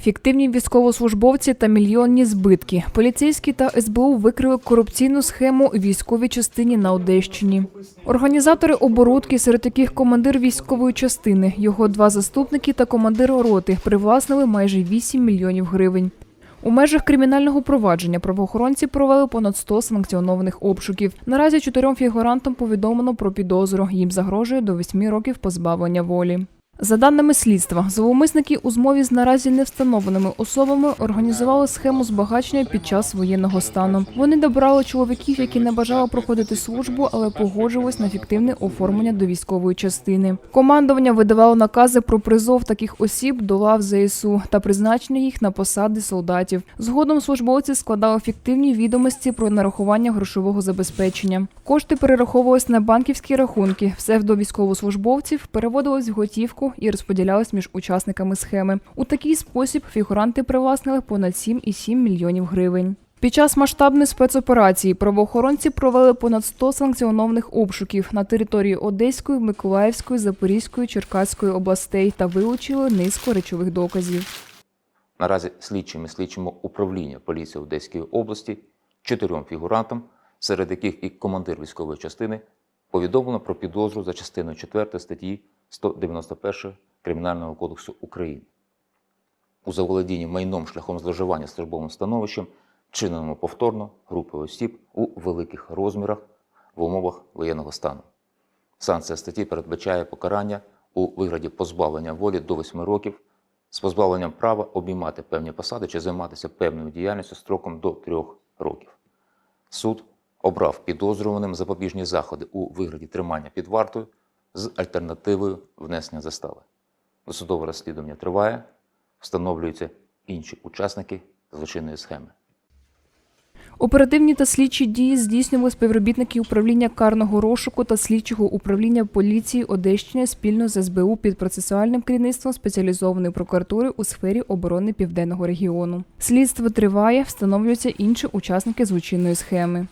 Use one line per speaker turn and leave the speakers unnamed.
Фіктивні військовослужбовці та мільйонні збитки. Поліцейські та СБУ викрили корупційну схему військовій частині на Одещині. Організатори оборудки, серед яких командир військової частини, його два заступники та командир роти привласнили майже 8 мільйонів гривень. У межах кримінального провадження правоохоронці провели понад 100 санкціонованих обшуків. Наразі чотирьом фігурантам повідомлено про підозру. Їм загрожує до 8 років позбавлення волі. За даними слідства, зловмисники у змові з наразі не встановленими особами організували схему збагачення під час воєнного стану. Вони добрали чоловіків, які не бажали проходити службу, але погоджувались на фіктивне оформлення до військової частини. Командування видавало накази про призов таких осіб до лав ЗСУ та призначення їх на посади солдатів. Згодом службовці складали фіктивні відомості про нарахування грошового забезпечення. Кошти перераховувались на банківські рахунки. Псевдовійськовослужбовців переводились в готівку і розподілялись між учасниками схеми. У такий спосіб фігуранти привласнили понад 7,7 мільйонів гривень. Під час масштабної спецоперації правоохоронці провели понад 100 санкціонованих обшуків на території Одеської, Миколаївської, Запорізької, Черкаської областей та вилучили низку речових доказів.
Наразі слідчими слідчимо управління поліції Одеської області чотирьом фігурантам, серед яких і командир військової частини, повідомлено про підозру за частиною 4 статті 191 Кримінального кодексу України. У заволодінні майном шляхом зловживання службовим становищем, вчиненому повторно групою осіб у великих розмірах в умовах воєнного стану. Санкція статті передбачає покарання у вигляді позбавлення волі до 8 років з позбавленням права обіймати певні посади чи займатися певною діяльністю строком до 3 років. Суд обрав підозрюваним запобіжні заходи у вигляді тримання під вартою з альтернативою внесення застави. Досудове розслідування триває, встановлюються інші учасники злочинної схеми.
Оперативні та слідчі дії здійснювали співробітники управління карного розшуку та слідчого управління поліції Одещини спільно з СБУ під процесуальним керівництвом спеціалізованої прокуратури у сфері оборони південного регіону. Слідство триває, встановлюються інші учасники злочинної схеми.